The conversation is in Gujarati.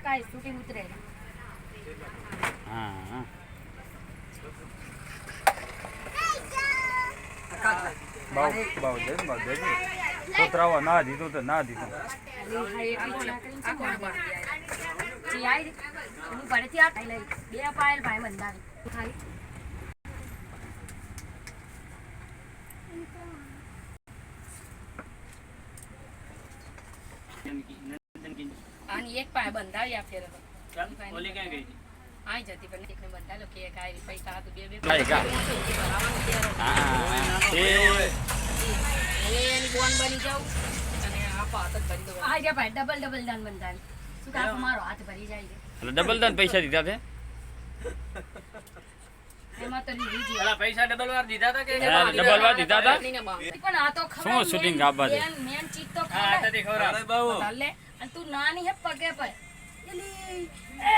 કાંઈ શૂટિંગ ઉતરે હા હા. બાવ બાવ દે બાવ દે ને ના દીધું તો ના દીધું હું ઘરેથી આ લઈ બે પાયલ ભાઈ ખાલી એક પાય બંધાવી આ ફેર ઓલી ક્યાં ગઈ? આઈ જતી પણ એકને બંધાલો કે કાંઈ પૈસા હતું બે બે. હા એ એની બોન બની જાઉં. અને આ પાત જ ભરી દઉં આ ગયા ભાઈ ડબલ ડબલ દાન બંધાવી શું કામ? મારો હાથ ભરી જાય છે. એટલે ડબલ દાન પૈસા દીધા છે? એમાં તો લીધી પૈસા ડબલ વાર દીધા હતા કે? ડબલ વાર દીધા હતા? પણ આ તો ખબર શું શૂટિંગ કાપવા છે? મેન ચીજ તો હા ખબર. ખવડાવ. ચાલે અને તું નાની હે પગે પર. એલી.